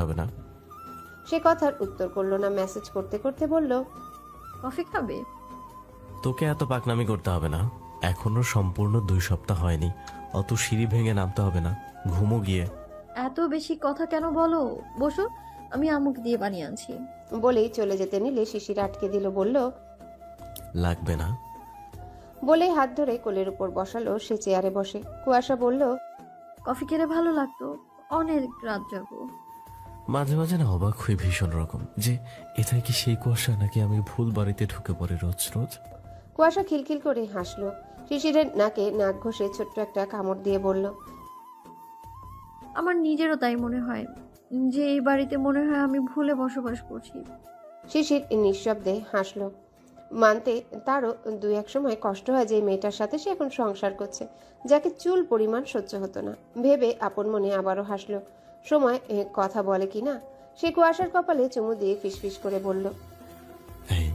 হবে না। সে কথার উত্তর করল না মেসেজ করতে করতে বলল কফি খাবে? তোকে এত পাকনামি করতে হবে না। এখনও সম্পূর্ণ দুই সপ্তাহ হয়নি। অত সিঁড়ি ভেঙে নামতে হবে না। ঘুমো গিয়ে। এত বেশি কথা কেন বলো? বসো আমি আমুক দিয়ে বানিয়ে আনছি। বলেই চলে যেতে নিলে শিশির আটকে দিল বলল লাগবে না। বলেই হাত ধরে কোলের উপর বসালো সে চেয়ারে বসে। কুয়াশা বলল কফি খেলে ভালো লাগতো অনেক রাত যাব। মাঝে মাঝে না অবাক হয়ে ভীষণ রকম যে এটাই কি সেই কুয়াশা নাকি আমি ভুল বাড়িতে ঢুকে পড়ে রোজ রোজ? কুয়াশা খিলখিল করে হাসলো। শিশিরের নাকে নাক ঘষে ছোট্ট একটা কামড় দিয়ে বলল আমার নিজেরও তাই মনে হয় যে এই বাড়িতে মনে হয় আমি ভুলে বসবাস করছি। শিশির নিঃশব্দে হাসলো। মানতে তারও দুই এক সময় কষ্ট হয় যে এই মেয়েটার সাথে সে এখন সংসার করছে যাকে চুল পরিমাণ সহ্য হতো না। ভেবে আপন মনে আবারও হাসলো। সময় এ, কথা বলে কি না সে কুয়াশার কপালে চুমু দিয়ে ফিসফিস করে বলল এই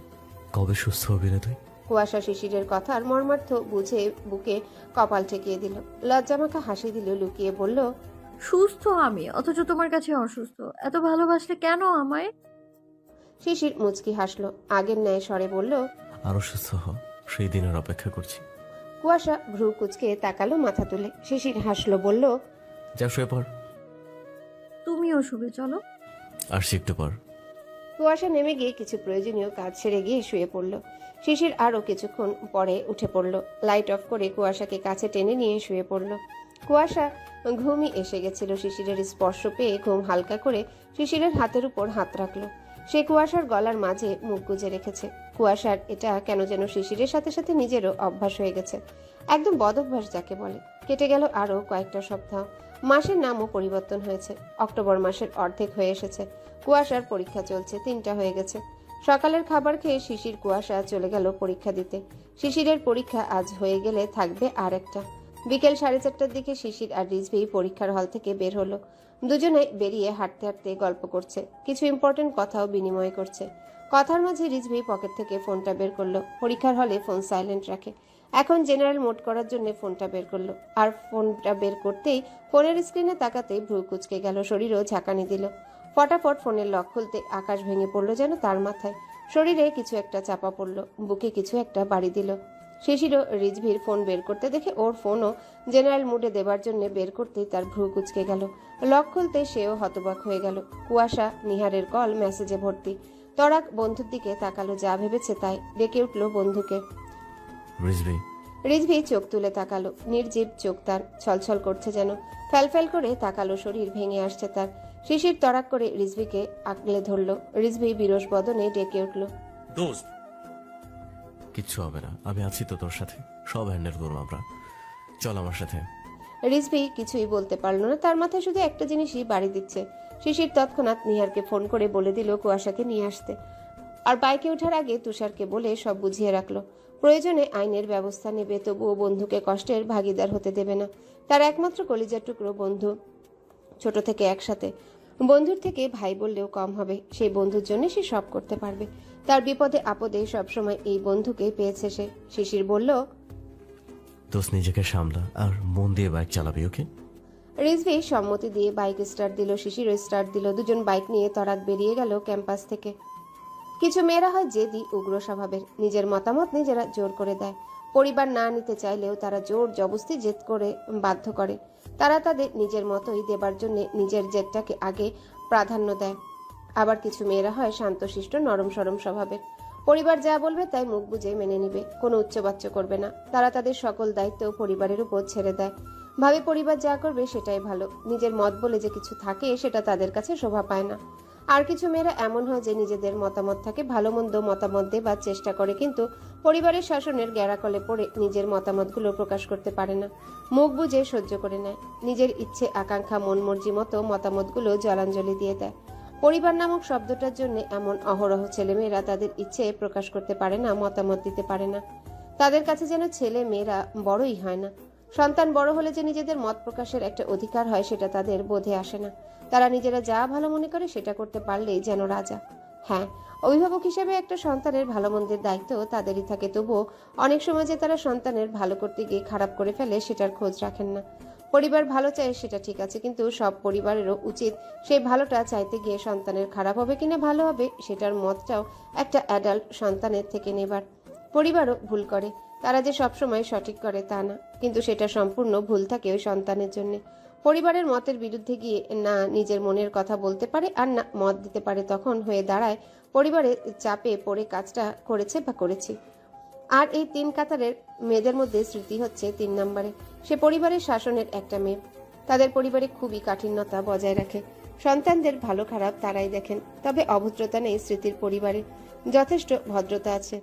কবে সুস্থ হবি রে তুই? কুয়াশা শিশিরের কথার মর্মার্থ বুঝে বুকে কপাল ঠেকিয়ে দিল। লজ্জামাখা হাসি দিল লুকিয়ে বলল সুস্থ আমি অথচ তোমার কাছে অসুস্থ। এত ভালোবাসলে কেন আমায়? শিশির মুচকি হাসলো। আগের ন্যায় স্বরে বলল আরও সুস্থ হ সেই দিনের অপেক্ষা করছি। কুয়াশা ভ্রু কুচকে তাকালো মাথা তুলে। শিশির হাসলো বলল যা শুয়ে পড়। তুমিও শুবে চলো। আসছি একটু পর। কুয়াশা নেমে গিয়ে কিছু প্রয়োজনীয় কাজ সেরে গিয়ে শুয়ে পড়ল। শিশির আরও কিছুক্ষণ পরে উঠে পড়ল। লাইট অফ করে কুয়াশাকে কাছে টেনে নিয়ে শুয়ে পড়ল। কুয়াশা ঘুমই এসে গেছিল। শিশিরের স্পর্শ পেয়ে ঘুম হালকা করে শিশিরের হাতের উপর হাত রাখল। সে কুয়াশার গলার মাঝে মুখ গুজে রেখেছে। কুয়াশার এটা কেন যেন শিশিরের সাথে সাথে নিজেরও অভ্যাস হয়ে গেছে। একদম বদ অভ্যাস যাকে বলে। কেটে গেল আরও কয়েকটা সপ্তাহ। মাসের নামও পরিবর্তন হয়েছে। অক্টোবর মাসের অর্ধেক হয়ে এসেছে। কুয়াশার পরীক্ষা চলছে, তিনটা হয়ে গেছে। সকালের খাবার খেয়ে শিশির কুয়াশা চলে গেল পরীক্ষা দিতে। শিশিরের পরীক্ষা আজ হয়ে গেলে থাকবে আর একটা বিকেল সাড়ে চারটার দিকে শিশির আর রিজভি পরীক্ষার হল থেকে বের হলো। দুজনে বেরিয়ে হাঁটতে হাঁটতে গল্প করছে। কিছু ইম্পর্টেন্ট কথাও বিনিময় করছে। কথার মাঝে রিজভি পকেট থেকে ফোনটা বের করল। পরীক্ষার হলে ফোন সাইলেন্ট রাখে। এখন জেনারেল মোড করার জন্য ফোনটা বের করল। আর ফোনটা বের করতেই ফোনের স্ক্রিনে তাকাতেই ভ্রু কুচকে গেল, শরীরও ঝাঁকানি দিল। ফটাফট ফোনের লক খুলতে আকাশ ভেঙে পড়ল যেন তার মাথায়। শরীরে কিছু একটা চাপা পড়ল, বুকে কিছু একটা বাড়ি দিল। শিশিরও রিজভির ফোন বের করতে দেখে ওর ফোনও জেনারেল মুডে দেবার জন্য বের করতেই তার ভ্রু কুচকে গেল। লক খুলতে সেও হতবাক হয়ে গেল। কুয়াশা নিহারের কল মেসেজে ভর্তি। তরাক বন্ধুর দিকে তাকালো যা ভেবেছে তাই ডেকে উঠল বন্ধুকে। রিজভি। চোখ তুলে তাকালো। নির্জীব চোখ তার ছলছল করছে যেন। ফ্যালফ্যাল করে তাকালো শরীর ভেঙে আসছে তার। শিশির তরাক করে রিজভিকে আঁকলে ধরলো। রিজভি বিরস বদনে ডেকে উঠল। দোস্ত কিচ্ছু হবে না। আমি আছি তো তোর সাথে। সব হ্যান্ডেল করব আমরা। চল আমার সাথে। রিজভি কিছুই বলতে পারল না। তার মাথায় শুধু একটা জিনিসই বাড়ি দিচ্ছে। শিশির তৎক্ষণাৎ নিহারকে ফোন করে বলে দিল কুয়াশাকে নিয়ে আসতে। আর বাইকে ওঠার আগে তুষারকে বলে সব বুঝিয়ে রাখল। প্রয়োজনে আইনের ব্যবস্থা নেবে, তবুও বন্ধুকে কষ্টের ভাগিদার হতে দেবে না। তার একমাত্র কলিজার টুকরো বন্ধু ছোট থেকে একসাথে। বন্ধুর থেকে ভাই বললেও কম হবে। সেই বন্ধুর জন্য সে সব করতে পারবে। তার বিপদে আপদে সবসময় এই বন্ধুকে পেয়েছে সে। শিশির বলল দোষ নিজেকে সামলা আর মন দিয়ে বাইক চালাবি ওকে? রিজভি সম্মতি দিয়ে বাইক স্টার্ট দিল শিশির স্টার্ট দিল। দুজন বাইক নিয়ে তরাক বেরিয়ে গেল ক্যাম্পাস থেকে। কিছু মেয়েরা হয় জেদি উগ্র স্বভাবের। নিজের মতামত নিজেরা জোর করে দেয়। পরিবার না নিতে চাইলেও তারা জোর জবস্তি জেদ করে বাধ্য করে। তারা তাদের নিজের মতোই দেবার জন্য নিজের জেদটাকে আগে প্রাধান্য দেয়। আবার কিছু মেয়েরা হয় শান্তশিষ্ট, নরম সরম স্বভাবের পরিবার যা বলবে তাই মুখ বুঝে মেনে নিবে, কোনো উচ্চবাচ্য করবে না। তারা তাদের সকল দায়িত্ব পরিবারের উপর ছেড়ে দেয়। ভাবে পরিবার যা করবে সেটাই ভালো। নিজের মত বলে যে কিছু থাকে সেটা তাদের কাছে শোভা পায় না। আর কিছু মেয়েরা এমন হয় যে নিজেদের মতামত থাকে ভালো মন্দ মতামত দেবার চেষ্টা করে, কিন্তু পরিবারের শাসনের গ্যারাকলে পড়ে নিজের মতামতগুলো প্রকাশ করতে পারে না। মুখ বুঝে সহ্য করে নেয়। নিজের ইচ্ছে, আকাঙ্ক্ষা, মন মর্জি মতো মতামতগুলো জলাঞ্জলি দিয়ে দেয়। পরিবার নামক শব্দটার জন্য এমন অহরহ ছেলেমেয়েরা তাদের ইচ্ছে প্রকাশ করতে পারে না, মতামত দিতে পারে না। তাদের কাছে যেন ছেলে মেয়েরা বড়ই হয় না। সন্তান বড় হলে যে নিজেদের মত প্রকাশের একটা অধিকার হয়, সেটা তাদের বোধে আসে না। তারা নিজেরা যা ভালো মনে করে, সেটা করতে পারলেই যেন রাজা। হ্যাঁ অভিভাবক হিসেবে একটা সন্তানের ভালো মন্দের দায়িত্ব তাদেরই থাকে। তবুও অনেক সময় যে তারা সন্তানের ভালো করতে গিয়ে খারাপ করে ফেলে, সেটার খোঁজ রাখেন না। পরিবার ভালো চায় সেটা ঠিক আছে, কিন্তু সব পরিবারেরও উচিত সেই ভালোটা চাইতে গিয়ে সন্তানের খারাপ হবে কিনা ভালো হবে সেটার মতটাও একটা অ্যাডাল্ট সন্তানের থেকে নেবার। পরিবারও ভুল করে, তারা যে সবসময় সঠিক করে তা না, কিন্তু সেটা সম্পূর্ণ ভুল থাকে ওই সন্তানের জন্য। পরিবারের মতের বিরুদ্ধে গিয়ে না নিজের মনের কথা বলতে পারে আর না মত দিতে পারে তখন হয়ে দাঁড়ায় পরিবারের চাপে পড়ে কাজটা করেছে বা করেছি। আর এই তিন কাতারের মেয়েদের মধ্যে স্মৃতি হচ্ছে তিন নম্বরে। সে পরিবারের শাসনের একটা মেয়ে। তাদের পরিবারে খুবই কাঠিন্যতা বজায় রাখে। সন্তানদের ভালো খারাপ তারাই দেখেন, তবে অভদ্রতা নেই স্মৃতির পরিবারে। যথেষ্ট ভদ্রতা আছে।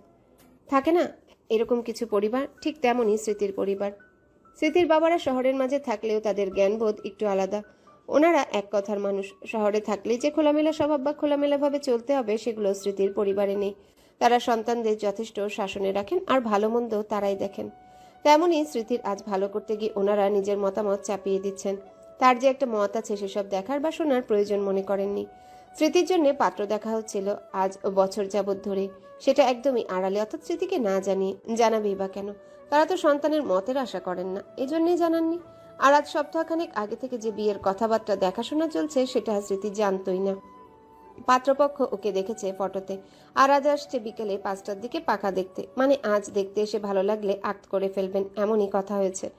থাকে না? এরকম কিছু পরিবার? ঠিক তেমনই স্মৃতির পরিবার। স্মৃতির বাবারা শহরের মাঝে থাকলেও তাদের জ্ঞানবোধ একটু আলাদা। ওনারা এক কথার মানুষ। শহরে থাকলেই যে খোলামেলা স্বভাব বা খোলামেলাভাবে চলতে হবে, সেগুলো স্মৃতির পরিবারে নেই। তারা সন্তানদের যথেষ্ট শাসনে রাখেন আর ভালো মন্দ তারাই দেখেন। তেমনই স্মৃতির আজ ভালো করতে গিয়ে ওনারা নিজের মতামত চাপিয়ে দিচ্ছেন। তার যে একটা মত আছে সেসব দেখার বা শোনার প্রয়োজন মনে করেননি। স্মৃতির জন্য পাত্র দেখা হচ্ছিল আজ বছর যাবৎ ধরে। সেটা একদমই আড়ালে, অর্থাৎ স্মৃতিকে না জানিয়ে জানাবেই বা কেন? তারা তো সন্তানের মতের আশা করেন না, এজন্যই জানাননি। আর আজ সপ্তাহখানেক আগে থেকে যে বিয়ের কথাবার্তা দেখাশোনা চলছে, সেটা স্মৃতি জানতই না। পাত্রপক্ষ ওকে দেখেছে ফটোতে। আর আজ আসছে বিকেলে পাঁচটার দিকে পাকা দেখতে। মানে আজ দেখতে এসে ভালো লাগলে আক্ত করে ফেলবেন এমনই কথা হয়েছে।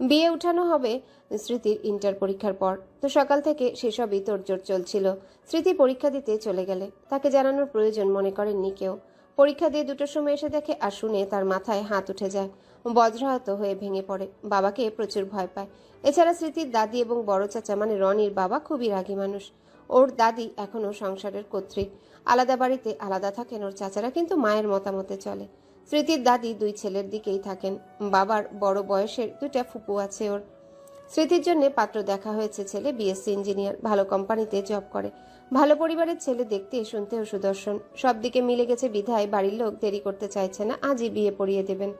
বিয়ে উঠানো হবে স্মৃতির ইন্টার পরীক্ষার পর। তো সকাল থেকে সেসবই তোড়জোড় চলছিল। স্মৃতি পরীক্ষা দিতে চলে গেলে। তাকে জানানোর প্রয়োজন মনে করেননি কেউ। পরীক্ষা দিয়ে দুটোর সময় এসে দেখে আর শুনে তার মাথায় হাত উঠে যায়। বজ্রাহত হয়ে ভেঙে পড়ে। বাবাকে প্রচুর ভয় পায়। এছাড়া স্মৃতির দাদি এবং বড় চাচা মানে রনির বাবা খুবই রাগী মানুষ। ওর দাদি এখনও সংসারের কর্তৃক আলাদা বাড়িতে আলাদা থাকেন ওর চাচারা, কিন্তু মায়ের মতামতে চলে। স্মৃতির দাদি দুই ছেলের দিকেই থাকেন। বাবার বড় বয়সের দুইটা ফুপু আছে ওর। স্মৃতির জন্য পাত্র দেখা হয়েছে ছেলে বিএসসি ইঞ্জিনিয়ার ভালো কোম্পানিতে জব করে। ভালো পরিবারের ছেলে দেখতে শুনতেও সুদর্শন। সব দিকে মিলে গেছে বিধায় বাড়ির লোক দেরি করতে চাইছে না, আজই বিয়ে পড়িয়ে দেবেন।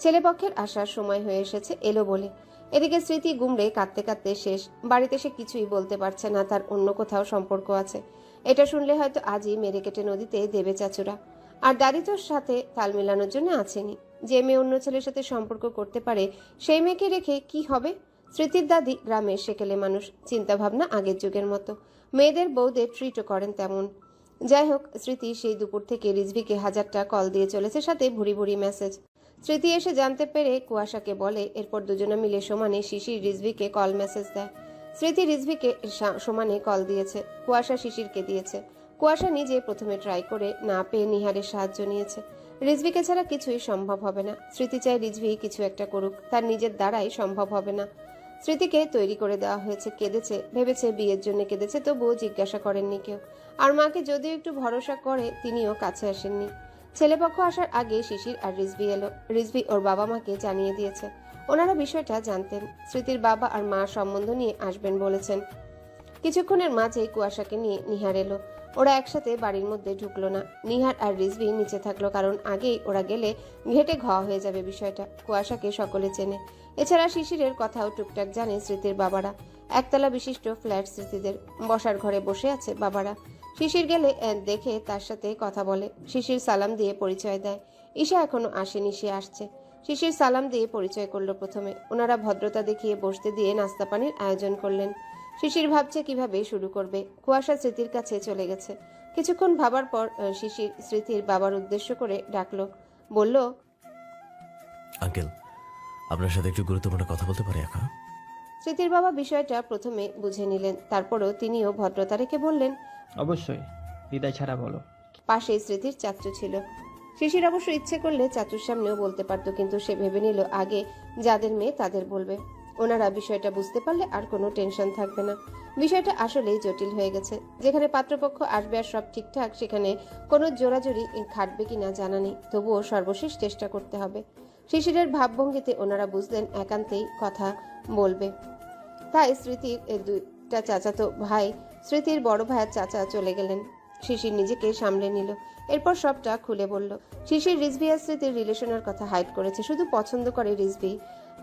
ছেলেপক্ষের আসার সময় হয়ে এসেছে এলো বলে। এদিকে স্মৃতি গুমড়ে কাঁদতে কাঁদতে শেষ। বাড়িতে সে কিছুই বলতে পারছে না, তার অন্য কোথাও সম্পর্ক আছে। এটা শুনলে হয়তো আজই মেরে কেটে নদীতে দেবে চাচুরা। আর দাদিতোর সাথে তাল মেলানোর জন্য আছেনি। যে মেয়ে অন্য ছেলের সাথে সম্পর্ক করতে পারে, সেই মেয়েকে রেখে কি হবে? স্মৃতির দাদি গ্রামের সেকেলে মানুষ, চিন্তাভাবনা আগের যুগের মতো। মেয়েদের বউদের ট্রিটও করেন তেমন। যাই হোক, স্মৃতি সেই দুপুর থেকে রিজভিকে হাজারটা কল দিয়ে চলেছে, সাথে ভুরি ভুরি মেসেজ স্মৃতি এসে জানতে পেরে কুয়াশাকে বলে, এরপর দুজনে মিলে সমানে শিশির রিজভিকে কল মেসেজ দেয়। স্মৃতি রিজভিকে সমানে কল দিয়েছে। কুয়াশা শিশিরকে দিয়েছে। কুয়াশা নিজে প্রথমে ট্রাই করে না পেয়ে নিহারের সাহায্য নিয়েছে। রিজভিকে ছাড়া কিছুই সম্ভব হবে না। স্মৃতি চায় রিজভি কিছু একটা করুক। তার নিজের দ্বারাই সম্ভব হবে না। স্মৃতিকে তৈরি করে দেওয়া হয়েছে, কেঁদেছে, ভেবেছে বিয়ের জন্য কেঁদেছে, তবুও জিজ্ঞাসা করেননি কেউ। আর মাকে যদিও একটু ভরসা করে, তিনিও কাছে আসেননি। ছেলেপক্ষ আসার আগে শিশির আর রিজভি এলো। রিজভি ওর বাবা মাকে জানিয়ে দিয়েছে। ওনারা বিষয়টা জানতেন। স্মৃতির বাবা আর মা সম্বন্ধ নিয়ে আসবেন বলেছেন। কিছুক্ষণের মাঝেই কুয়াশাকে নিয়ে নিহার এলো। ওরা একসাথে বাড়ির মধ্যে ঢুকলো না। নিহার আর রিজভি নিচে থাকল কারণ আগেই ওরা গেলে ঘেটে ঘ হয়ে যাবে বিষয়টা। কুয়াশাকে সকলে চেনে। এছাড়া শিশিরের কথাও টুকটাক জানে স্মৃতির বাবারা। একতলা বিশিষ্ট ফ্ল্যাট স্মৃতিদের। বসার ঘরে বসে আছে বাবারা। শিশির গেলে দেখে তার সাথে কথা বলে। শিশির সালাম দিয়ে পরিচয় দেয়। ঈশা এখনও আসেনি সে আসছে। শিশির সালাম দিয়ে পরিচয় করল প্রথমে। ওনারা ভদ্রতা দেখিয়ে বসতে দিয়ে নাস্তা পানির আয়োজন করলেন। শিশির ভাবছে কীভাবে শুরু করবে। কুয়াশা স্মৃতির কাছে চলে গেছে। কিছুক্ষণ ভাবার পর শিশির স্মৃতির বাবার উদ্দেশ্য করে ডাকলো। বলল আঙ্কেল আপনার সাথে একটু গুরুত্বপূর্ণ কথা বলতে পারি একা স্মৃতির বাবা বিষয়টা প্রথমে বুঝে নিলেন। তারপরও তিনিও ভদ্রতা রেখে বললেন অবশ্যই হৃদয় ছাড়া বলো। পাশে স্মৃতির চাচু ছিল। শিশির অবশ্য ইচ্ছে করলে চাচুর সামনেও বলতে পারতো, কিন্তু সে ভেবে নিল, আগে যাদের মেয়ে তাদের বলবে। ওনারা বিষয়টা বুঝতে পারলে আর কোনো টেনশন থাকবে না। বিষয়টা আসলেই জটিল হয়ে গেছে। যেখানে পাত্রপক্ষ আসবে আর সব ঠিকঠাক, সেখানে কোনো জোরাজোরি খাটবে কিনা জানা নেই। তবুও সর্বশেষ চেষ্টা করতে হবে। শিশিরের ভাবভঙ্গিতে ওনারা বুঝলেন, একান্তেই কথা বলবে। তাই স্মৃতির দুইটা চাচাতো ভাই স্মৃতির বড় ভাইয়ের চাচা চলে গেলেন। শিশির নিজেকে সামলে নিল। এরপর সবটা খুলে বলল, শিশির, রিজভি আর স্মৃতির রিলেশনের কথা হাইড করেছে, শুধু পছন্দ করে রিজভি।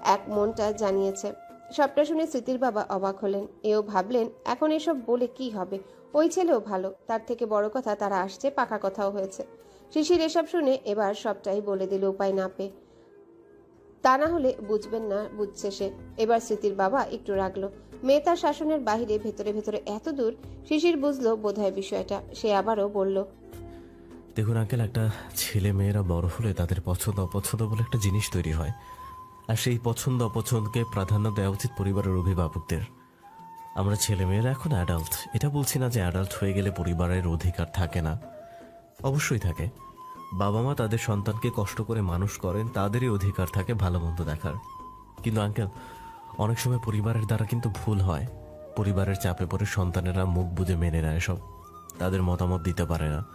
এক মনটা জানিয়েছে। সবটা শুনে স্মৃতির বাবা অবাক হলেন। এও ভাবলেন, এখন এসব বলে কি হবে? ওই ছেলেও ভালো। তার থেকে বড় কথা তারা আসছে, পাকা কথাও হয়েছে। শিশির এসব শুনে এবার সবটাই বলে দিল উপায় না পেয়ে। তা না হলে বুঝবেন না, বুঝছে সে। এবার স্মৃতির বাবা একটু রাগলো। মেয়ে তার শাসনের বাহিরে, ভেতরে ভেতরে এত দূর, শিশির বুঝলো বোধহয় বিষয়টা। সে আবারও বলল, দেখুন আঙ্কেল, একটা ছেলে মেয়েরা বড় হলে তাদের পছন্দ অপছন্দ বলে একটা জিনিস তৈরি হয়। আর সেই পছন্দ অপছন্দকে প্রাধান্য দেওয়া উচিত পরিবারের অভিভাবকদের। আমরা ছেলে মেয়েরা এখন অ্যাডাল্ট এটা বলছি না যে অ্যাডাল্ট হয়ে গেলে পরিবারের অধিকার থাকে না। অবশ্যই থাকে। বাবা মা তাদের সন্তানকে কষ্ট করে মানুষ করেন, তাদেরই অধিকার থাকে ভালো মন্দ দেখার। কিন্তু আঙ্কেল অনেক সময় পরিবারের দ্বারা কিন্তু ভুল হয়। পরিবারের চাপে পড়ে সন্তানেরা মুখ বুঝে মেনে নেয় সব। তাদের মতামত দিতে পারে না।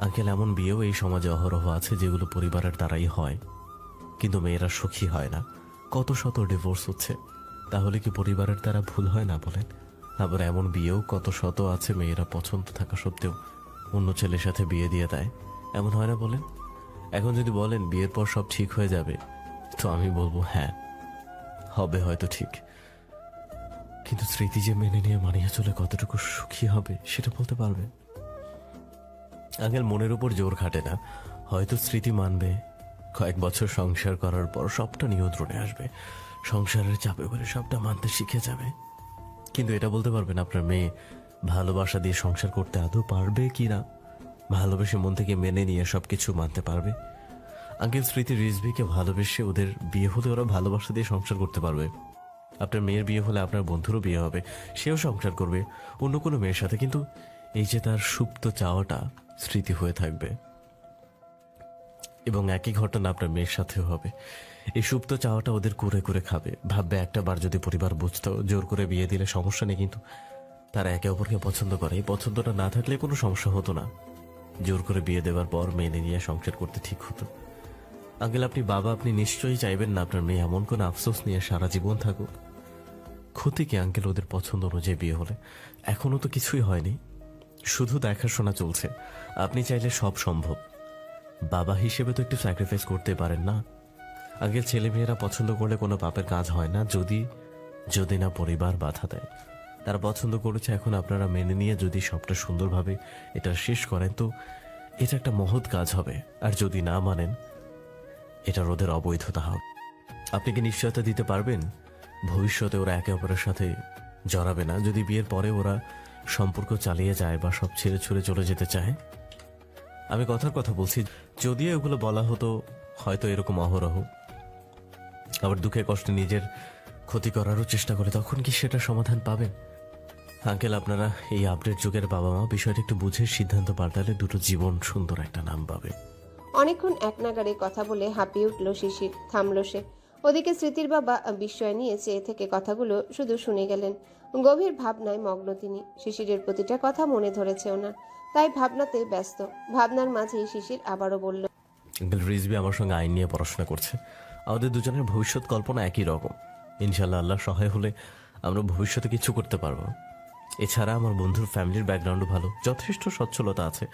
আঙ্কেল, এমন বিয়েও এই সমাজে অহরহ আছে যেগুলো পরিবারের দ্বারাই হয়। কিন্তু মেয়েরা সুখী হয় না। কত শত ডিভোর্স হচ্ছে। তাহলে কি পরিবারের দ্বারা ভুল হয় না বলেন? আবার এমন বিয়েও কত শত আছে মেয়েরা পছন্দ থাকা সত্ত্বেও অন্য ছেলের সাথে বিয়ে দিয়ে দেয়? এমন হয় না বলেন? এখন যদি বলেন বিয়ের পর সব ঠিক হয়ে যাবে, তো আমি বলব হ্যাঁ। হবে হয়তো ঠিক। কিন্তু স্মৃতি যে মেনে নিয়ে মানিয়ে চলে কতটুকু সুখী হবে, সেটা বলতে পারবেন আঙ্কেল, মনের উপর জোর খাটে না। হয়তো স্মৃতি মানবে, কয়েক বছর সংসার করার পর সবটা নিয়ন্ত্রণে আসবে। সংসারের চাপে করে সবটা মানতে শিখে যাবে। কিন্তু এটা বলতে পারবেন আপনার মেয়ে, ভালোবাসা দিয়ে সংসার করতে আদৌ পারবে কি না? ভালোবেসে মন থেকে মেনে নিয়ে সবকিছু মানতে পারবে। আঙ্কেল স্মৃতি রিজভিকে ভালোবেসে ওদের বিয়ে হলে ওরা ভালোবাসা দিয়ে সংসার করতে পারবে। আপনার মেয়ের বিয়ে হলে আপনার বন্ধুরও বিয়ে হবে, সেও সংসার করবে, অন্য কোনো মেয়ের সাথে, কিন্তু এই যে তার সুপ্ত চাওয়াটা স্মৃতি হয়ে থাকবে। এবং একই ঘটনা আপনার মেয়ের সাথেও হবে। এই সুপ্ত চাওয়াটা ওদের করে করে খাবে। ভাববে একটা বার যদি পরিবার বুঝতো, জোর করে বিয়ে দিলে সমস্যা নেই, কিন্তু তারা একে অপরকে পছন্দ করে। এই পছন্দটা না থাকলে কোনো সমস্যা হতো না। জোর করে বিয়ে দেওয়ার পর মেনে নিয়ে সংসার করতে ঠিক হতো। আঙ্কেল, আপনি বাবা, আপনি নিশ্চয়ই চাইবেন না আপনার মেয়ে এমন কোনো আফসোস নিয়ে সারা জীবন থাকুক। ক্ষতি কি আঙ্কেল ওদের পছন্দ অনুযায়ী বিয়ে হলে? এখনও তো কিছুই হয়নি। শুধু দেখাশোনা চলছে। আপনি চাইলে সব সম্ভব। বাবা হিসেবে তো একটু স্যাক্রিফাইস করতে পারেন না। আঙ্কেল, ছেলে মেয়েরা পছন্দ করলে কোনো পাপের কাজ হয় না, যদি যদি না পরিবার বাধা দেয়। তারা পছন্দ করেছে, এখন আপনারা মেনে নিয়ে যদি সবটা সুন্দরভাবে এটা শেষ করেন, তো এটা একটা মহৎ কাজ হবে। আর যদি না মানেন এটা ওদের অবৈধতা হবে আপনি কি নিশ্চয়তা দিতে পারবেন? ভবিষ্যতে ওরা একে অপরের সাথে জড়াবে না। যদি বিয়ের পরে ওরা সম্পর্ক চালিয়ে যায় বা সব ছেড়ে ছুড়ে চলে যেতে চায়? আমি কথার কথা বলছি, যদিও এগুলো বলা হতো হয়তো এরকম অহরহ। আবার দুঃখে কষ্টে নিজের ক্ষতি করারও চেষ্টা করে, তখন কি সেটা সমাধান পাবেন? আঙ্কেল, আপনারা এই আপডেট যুগের বাবা মা বিষয়টা একটু বুঝে সিদ্ধান্ত পাল্টালে দুটো জীবন সুন্দর একটা নাম পাবে। অনেকক্ষণ এক নাগারে কথা বলে হাঁপিয়ে উঠল শিশির, থামল সে। ওদিকে স্মৃতির বাবা বিস্ময় নিয়ে চেয়ে থেকে কথাগুলো শুধু শুনে গেলেন। গভীর ভাবনায় মগ্ন তিনি। শিশিরের প্রতিটা কথা মনে ধরেছে ওনার। তাই ভাবনাতে ব্যস্ত। ভাবনার মাঝেই শিশির আবারও বলল রিজবি আমার সঙ্গে আইন নিয়ে পড়াশোনা করছে। আমাদের দুজনের ভবিষ্যৎ কল্পনা একই রকম। ইনশাল্লাহ আল্লাহ সহায় হলে আমরা ভবিষ্যতে কিছু করতে পারব। এছাড়া আমার বন্ধুর ফ্যামিলির ব্যাকগ্রাউন্ডও ভালো। যথেষ্ট সচ্ছলতা আছে।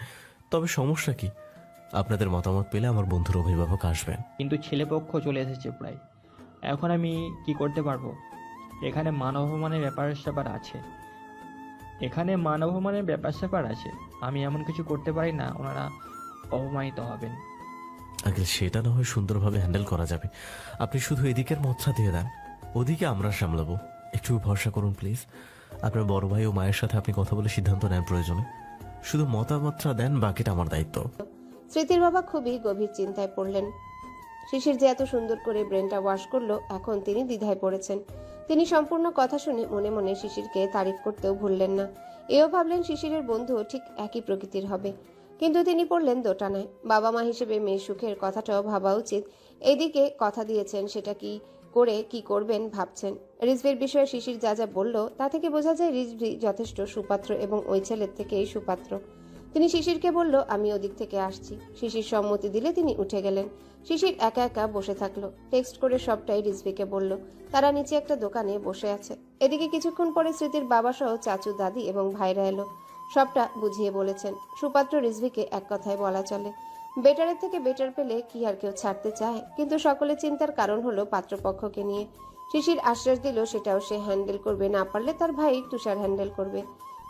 তবে সমস্যা কি? আপনাদের মতামত পেলে আমার বন্ধুর অভিভাবক আসবেন। কিন্তু ছেলেপক্ষ চলে এসেছে প্রায়। এখন আমি কি করতে পারব? এখানে মানব অপমানের ব্যাপার স্যাপার আছে। এখানে মানব অপমানের ব্যাপার স্যাপার আছে। আমি এমন কিছু করতে পারি না ওনারা অপমানিত হবেন। আগে সেটা না হয় সুন্দরভাবে হ্যান্ডেল করা যাবে। আপনি শুধু এদিকের মতটা দিয়ে দেন। ওদিকে আমরা সামলাবো। একটু ভরসা করুন প্লিজ। আপনার বড় ভাই ও মায়ের সাথে আপনি কথা বলে সিদ্ধান্ত নেন প্রয়োজনে। শুধু মতামতটা দেন বাকিটা আমার দায়িত্ব। স্মৃতির বাবা খুবই গভীর চিন্তায় পড়লেন। শিশির যে এত সুন্দর করে ব্রেনটা ওয়াশ করল, এখন তিনি দ্বিধায় পড়েছেন। তিনি সম্পূর্ণ কথা শুনে মনে মনে শিশিরকে তারিফ করতেও ভুললেন না। এও ভাবলেন শিশিরের বন্ধু ঠিক একই প্রকৃতির হবে। কিন্তু তিনি পড়লেন দোটানায়। বাবা মা হিসেবে মেয়ে সুখের কথাটাও ভাবা উচিত। এদিকে কথা দিয়েছেন সেটা কি করে, কি করবেন ভাবছেন। রিজভির বিষয়ে শিশির যা যা বলল, তা থেকে বোঝা যায় রিজভি যথেষ্ট সুপাত্র এবং ওই ছেলের থেকেই সুপাত্র। তিনি শিশিরকে বলল, আমি ওদিক থেকে আসছি। শিশির সম্মতি দিলে তিনি উঠে গেলেন। শিশির একা একা বসে থাকল। টেক্সট করে সবটাই রিজভিকে বলল, তারা নিচে একটা দোকানে বসে আছে। এদিকে কিছুক্ষণ পরে স্মৃতির বাবা সহ চাচু, দাদি এবং ভাইরা এলো। সবটা বুঝিয়ে বলেছেন। সুপাত্র রিজভিকে এক কথায় বলা চলে, বেটারের থেকে বেটার পেলে কি আর কেউ ছাড়তে চায়? কিন্তু সকলে চিন্তার কারণ হলো পাত্রপক্ষকে নিয়ে। শিশির আশ্বাস দিল, সেটাও সে হ্যান্ডেল করবে। না পারলে তার ভাই তুষার হ্যান্ডেল করবে।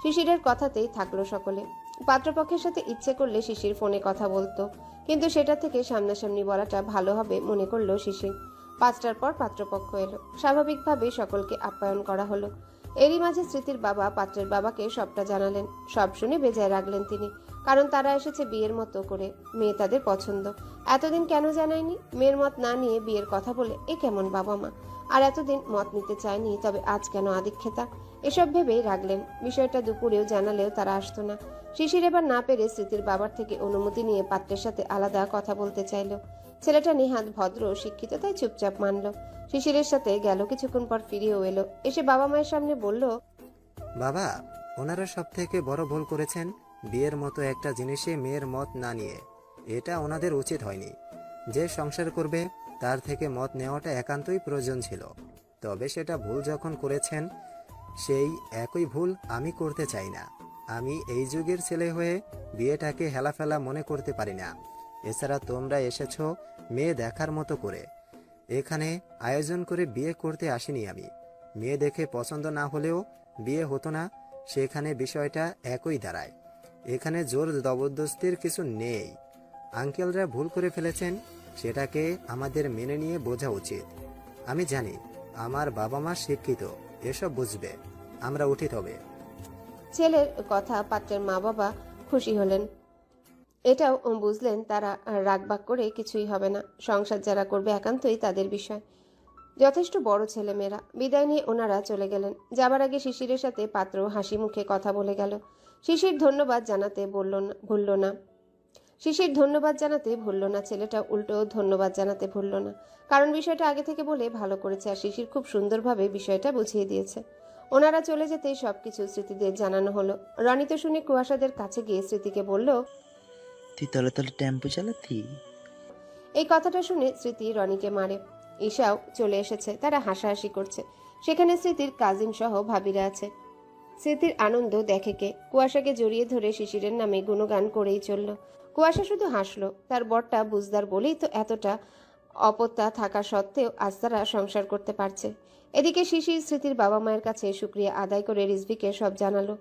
শিশিরের কথাতেই থাকল সকলে। পাত্রপক্ষের সাথে ইচ্ছে করলে শিশির ফোনে কথা বলতো। কিন্তু সেটা থেকে সামনাসামনি বলাটা ভালো হবে মনে করল শিশির। পাঁচটার পর পাত্রপক্ষ এলো। স্বাভাবিকভাবে সকলকে আপ্যায়ন করা হলো। এরই মাঝে স্মৃতির বাবা পাত্রের বাবাকে সবটা জানালেন। সব শুনে বেজায় রাখলেন তিনি, কারণ তারা এসেছে বিয়ের মতো করে। মেয়ে তাদের পছন্দ। এতদিন কেন জানায়নি? মেয়ের মত না নিয়ে বিয়ের কথা বলে এ কেমন বাবা মা? আর এতদিন মত নিতে চায়নি, তবে আজ কেন আদিক্ষেতা? এসব ভেবেই রাখলেন বিষয়টা দুপুরেও জানালেও তারা আসতো না। শিশির এবার না পেরে স্মৃতির বাবার থেকে অনুমতি নিয়ে পাত্রের সাথে আলাদা কথা বলতে চাইলো। ছেলেটা নিহাত ভদ্র শিক্ষিত, তাই চুপচাপ মানলো। শিশিরের সাথে গেল কিছুক্ষণ পর ফিরেও এলো। এসে বাবা মায়ের সামনে বলল, বাবা, ওনারা সব থেকে বড় ভুল করেছেন। বিয়ের মতো একটা জিনিসে মেয়ের মত না নিয়ে। এটা ওনাদের উচিত হয়নি। যে সংসার করবে, তার থেকে মত নেওয়াটা একান্তই প্রয়োজন ছিল। তবে সেটা ভুল যখন করেছেন, সেই একই ভুল আমি করতে চাই না। আমি এই যুগের ছেলে হয়ে বিয়েটাকে হেলাফেলা মনে করতে পারি না। এছাড়া তোমরা এসেছ মেয়ে দেখার মতো করে। এখানে আয়োজন করে বিয়ে করতে আসিনি আমি। মেয়ে দেখে পছন্দ না হলেও বিয়ে হতো না, সেখানে বিষয়টা একই দাঁড়ায়। এখানে জোর জবরদস্তির কিছু নেই। আঙ্কেলরা ভুল করে ফেলেছেন, সেটাকে আমাদের মেনে নিয়ে বোঝা উচিত। আমি জানি, আমার বাবা মা শিক্ষিত, এসব বুঝবে। আমরা উঠি তবে। ছেলের কথা পাত্রের মা বাবা খুশি হলেন। এটাও বুঝলেন তারা রাগবাগ করে কিছুই হবে না। সংসার যারা করবে একান্তই তাদের বিষয়। যথেষ্ট বড় ছেলেমেয়েরা। বিদায় নিয়ে ওনারা চলে গেলেন। যাবার আগে শিশিরের সাথে পাত্র হাসি মুখে কথা বলে গেল। শিশির ধন্যবাদ জানাতে বলল না, ভুলল না। শিশির ধন্যবাদ জানাতে ভুলল না। ছেলেটা উল্টো ধন্যবাদ জানাতে ভুলল না। কারণ বিষয়টা আগে থেকে বলে ভালো করেছে আর শিশির খুব সুন্দরভাবে বিষয়টা বুঝিয়ে দিয়েছে। ওনারা চলে যেতেই সবকিছু স্মৃতিদের জানানো হলো। রনি তো শুনে কুয়াশাদের কাছে গিয়ে স্মৃতিকে বলল তুই তলে তলে টেম্পো চালাতি? এই কথাটা শুনে স্মৃতি রনিকে মারে। ঈশাও চলে এসেছে তারা হাসাহাসি করছে। সেখানে স্মৃতির কাজিন সহ ভাবিরা আছে। স্মৃতির আনন্দ দেখে কে? কুয়াশাকে জড়িয়ে ধরে শিশিরের নামে গুণগান করেই চলল। কুয়াশা শুধু হাসলো তার বরটা বুঝদার বলেই তো এতটা অপত্যা থাকা সত্ত্বেও আজ তারা সংসার করতে পারছে। এদিকে শিশির স্মৃতির বাবা মায়ের কাছে সুক্রিয়া আদায় করে রিজভিকে সব জানালো।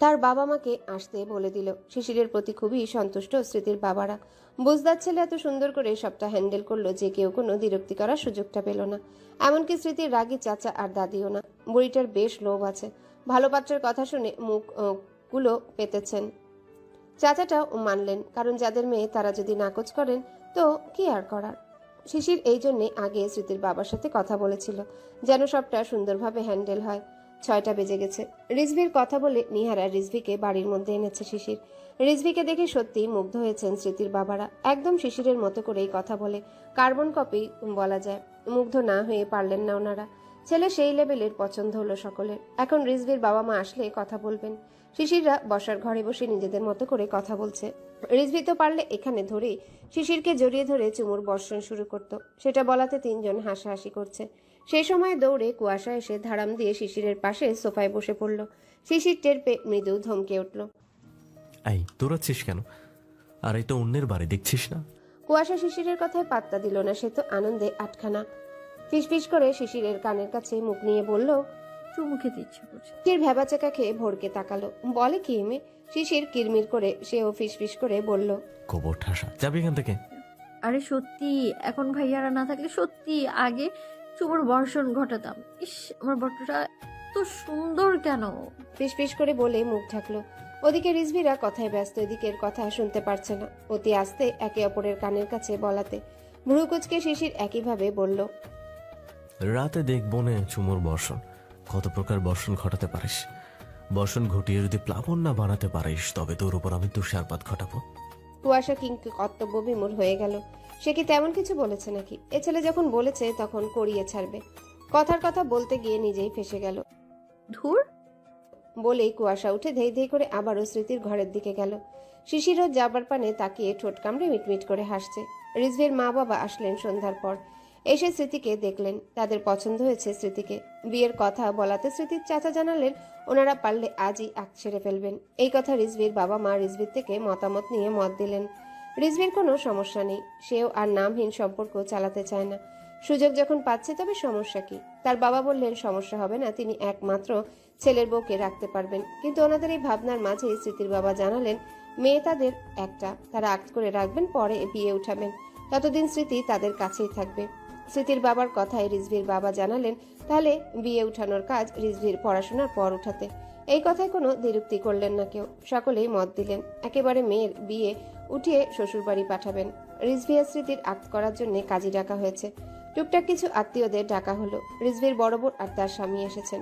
তার বাবা মাকে আসতে বলে দিল। শিশিরের প্রতি খুবই সন্তুষ্ট স্মৃতির বাবারা। বুঝদার ছেলে এত সুন্দর করে সবটা হ্যান্ডেল করল যে কেউ কোনো বিরক্তি করার সুযোগটা পেল না। এমনকি স্মৃতির রাগী চাচা আর দাদিও না। বুড়িটার বেশ লোভ আছে। ভালো পাত্রের কথা শুনে মুখগুলো পেতেছেন। চাচাটাও মানলেন, কারণ যাদের মেয়ে তারা যদি নাকচ করেন তো কি আর করার? শিশির এই জন্যে আগে স্মৃতির বাবার সাথে কথা বলেছিল, যেন সবটা সুন্দরভাবে হ্যান্ডেল হয়। ছয়টা বেজে গেছে। রিজভির কথা বলে নিহারা রিজভিকে বাড়ির মধ্যে এনেছে শিশির। রিজভিকে দেখে সত্যি মুগ্ধ হয়েছেন স্মৃতির বাবারা। একদম শিশিরের মতো করেই কথা বলে। কার্বন কপি বলা যায়। মুগ্ধ না হয়ে পারলেন না ওনারা। ছেলে সেই লেভেলের পছন্দ হলো সকলের। এখন রিজভির বাবা মা আসলে কথা বলবেন। শিশিররা বসার ঘরে বসে নিজেদের মতো করে কথা বলছে। রিজভি তো পারলে এখানে ধরেই শিশিরকে জড়িয়ে ধরে চুমুর বর্ষণ শুরু করত। সেটা বলাতে তিনজন হাসাহাসি করছে। সেই সময় দৌড়ে কুয়াশা এসে ধারাম দিয়ে শিশিরের পাশে সোফায় বসে পড়ল। শিশির টের পেয়ে মৃদু ধমকে উঠল। এই দৌড়াচ্ছিস কেন? আর এই তো অন্যের বাড়ি দেখছিস না? কুয়াশা শিশিরের কথায় পাত্তা দিল না সে তো আনন্দে আটখানা। ফিসফিস করে শিশিরের কানের কাছে মুখ নিয়ে বলল চুমু খেতে ইচ্ছে করছে। শিশির ভেবাচাকা খেয়ে ভোরকে তাকালো। বলে কি মে শিশির কিরমির করে সেও ফিসফিস করে বলল গোবর ঠাসা। যাবি এখান থেকে? আরে সত্যি এখন ভাইয়ারা না থাকলে সত্যি আগে চুমুর বর্ষণ ঘটাতাম। ইস আমার বটটা এত সুন্দর কেন? ফিসফিস করে বলে মুখ ঢাকলো। ওদিকে রিজভিরা কথায় ব্যস্ত এদিকের কথা শুনতে পারছে না। অতি আস্তে একে অপরের কানের কাছে বলাতে। ভ্রুকুচকে শিশির একইভাবে বলল রাতে দেখব নে চুমোর বর্ষণ। কত প্রকার বর্ষণ ঘটাতে পারিস। বর্ষণ ঘটিয়ে যদি প্লাবন না বানাতে পারিস তবে তোর উপর আমি তুষারপাত ঘটাবো। কুয়াশা কিংক কর্তব্য বিমূর হয়ে গেল। সে কি তেমন কিছু বলেছে নাকি? এ ছেলে যখন বলেছে তখন করিয়ে ছাড়বে। কথার কথা বলতে গিয়ে নিজেই ফেসে গেল। ধুর। বলেই কুয়াশা উঠে ধেই ধেই করে আবারও স্মৃতির ঘরের দিকে গেল। শিশিরও যাবার পানে তাকিয়ে ঠোঁট কামড়ে মিটমিট করে হাসছে। রিজভির মা বাবা আসলেন সন্ধ্যার পর। এসে স্মৃতিকে দেখলেন। তাদের পছন্দ হয়েছে স্মৃতিকে। বিয়ের কথা বলাতে স্মৃতির চাচা জানালেন, ওনারা পারলে আজই আখ ছেড়ে ফেলবেন। এই কথা রিজভির বাবা মা রিজভির থেকে মতামত নিয়ে মত দিলেন। রিজভির কোনো সমস্যা নেই। সেও আর নামহীন সম্পর্ক চালাতে চায় না। সুযোগ যখন পাচ্ছে, তবে সমস্যা কি? তার বাবা বললেন, সমস্যা হবে না, তিনি একমাত্র ছেলের বউকে রাখতে পারবেন। কিন্তু ওনাদের এই ভাবনার মাঝে স্মৃতির বাবা জানালেন, মেয়ে তাদের একটা। তারা আক্ট করে রাখবেন, পরে বিয়ে উঠাবেন। ততদিন স্মৃতি তাদের কাছেই থাকবে। স্মৃতির বাবার কথায় রিজভির বাবা জানালেন, তাহলে বিয়ে উঠানোর কাজ রিজভির পড়াশোনার পর উঠাতে। এই কথায় কোনো দ্বিরুক্তি করলেন না কেউ। সকলেই মত দিলেন, একেবারে মেয়ের বিয়ে উঠিয়ে শ্বশুরবাড়ি পাঠাবেন। রিজভিয়া স্মৃতির আক্ত করার জন্য কাজী ডাকা হয়েছে। টুকটাক কিছু আত্মীয়দের ডাকা হলো। রিজভির বড় বোন আর তার স্বামী এসেছেন।